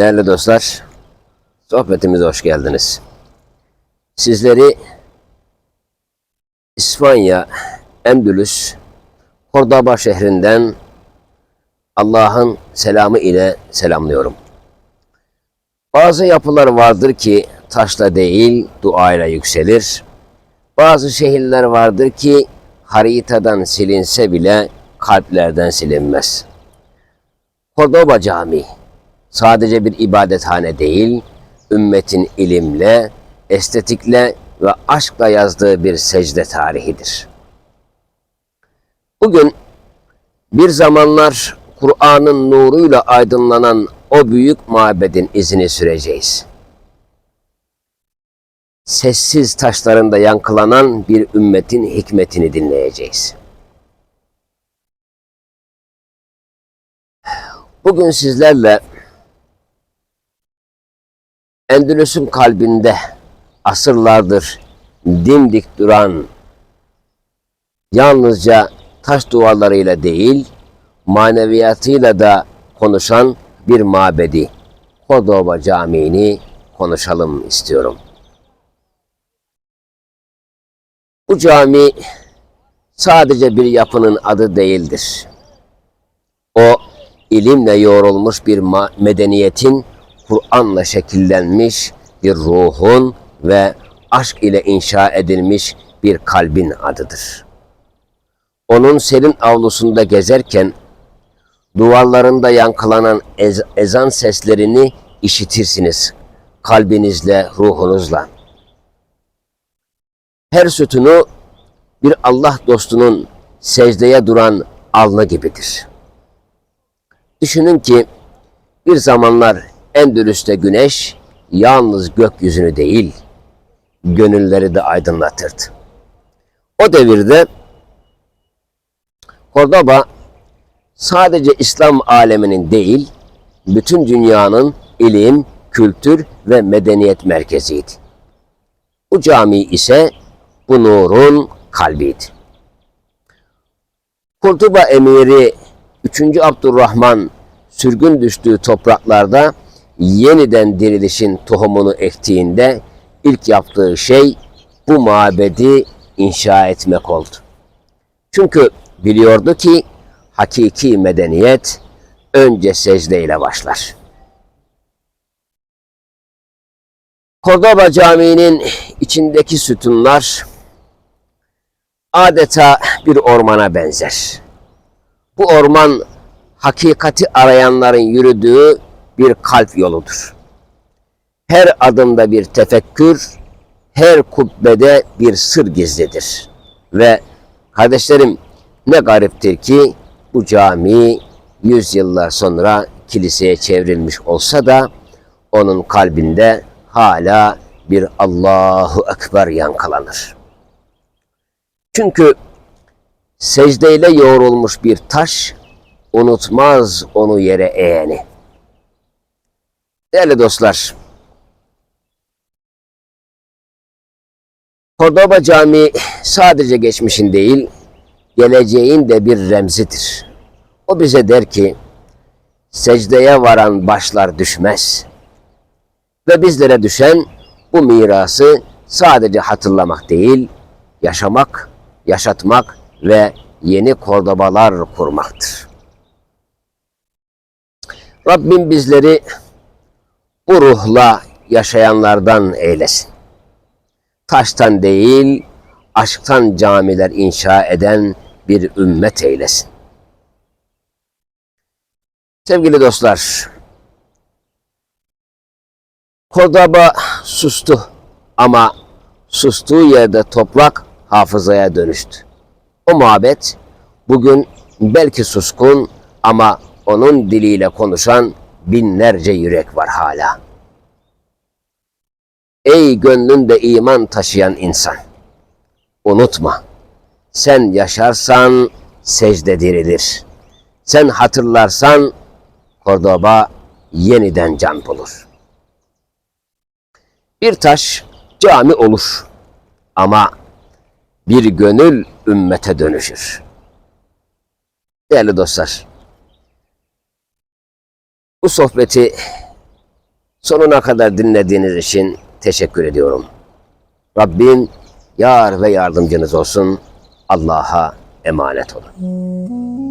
Değerli dostlar, sohbetimize hoş geldiniz. Sizleri İspanya, Endülüs, Kordoba şehrinden Allah'ın selamı ile selamlıyorum. Bazı yapılar vardır ki taşla değil duayla yükselir. Bazı şehirler vardır ki haritadan silinse bile kalplerden silinmez. Kordoba Camii sadece bir ibadethane değil, ümmetin ilimle, estetikle ve aşkla yazdığı bir secde tarihidir. Bugün bir zamanlar Kur'an'ın nuruyla aydınlanan o büyük mabedin izini süreceğiz. Sessiz taşlarında yankılanan bir ümmetin hikmetini dinleyeceğiz. Bugün sizlerle Endülüs'ün kalbinde asırlardır dimdik duran yalnızca taş duvarlarıyla değil, maneviyatıyla da konuşan bir mabedi, Cordoba Camii'ni konuşalım istiyorum. Bu cami sadece bir yapının adı değildir. O ilimle yoğrulmuş bir medeniyetin Kur'an'la şekillenmiş bir ruhun ve aşk ile inşa edilmiş bir kalbin adıdır. Onun serin avlusunda gezerken duvarlarında yankılanan ez- ezan seslerini işitirsiniz kalbinizle, ruhunuzla. Her sütunu bir Allah dostunun secdeye duran alnı gibidir. Düşünün ki bir zamanlar Endülüs'te güneş yalnız gökyüzünü değil, gönülleri de aydınlatırdı. O devirde Cordoba sadece İslam aleminin değil, bütün dünyanın ilim, kültür ve medeniyet merkeziydi. Bu cami ise bu nurun kalbiydi. Kurtuba emiri 3. Abdurrahman sürgün düştüğü topraklarda yeniden dirilişin tohumunu ektiğinde ilk yaptığı şey bu mabedi inşa etmek oldu. Çünkü biliyordu ki hakiki medeniyet önce secdeyle başlar. Cordoba Camii'nin içindeki sütunlar adeta bir ormana benzer. Bu orman hakikati arayanların yürüdüğü bir kalp yoludur. Her adımda bir tefekkür, her kubbede bir sır gizlidir. Ve kardeşlerim ne gariptir ki bu cami yüzyıllar sonra kiliseye çevrilmiş olsa da onun kalbinde hala bir Allahu Ekber yankılanır. Çünkü secdeyle yoğrulmuş bir taş unutmaz onu yere eğeni. Değerli dostlar, Cordoba Camii sadece geçmişin değil, geleceğin de bir remzidir. O bize der ki, secdeye varan başlar düşmez. Ve bizlere düşen bu mirası sadece hatırlamak değil, yaşamak, yaşatmak ve yeni kordobalar kurmaktır. Rabbim bizleri bu ruhla yaşayanlardan eylesin. Taştan değil, aşktan camiler inşa eden bir ümmet eylesin. Sevgili dostlar, Kordoba sustu ama sustuğu yerde toprak hafızaya dönüştü. O muhabbet bugün belki suskun ama onun diliyle konuşan binlerce yürek var hala. Ey gönlünde iman taşıyan insan! Unutma, sen yaşarsan secde dirilir. Sen hatırlarsan Kordoba yeniden can bulur. Bir taş cami olur ama bir gönül ümmete dönüşür. Değerli dostlar, bu sohbeti Sonuna kadar dinlediğiniz için teşekkür ediyorum. Rabbim yar ve yardımcınız olsun. Allah'a emanet olun.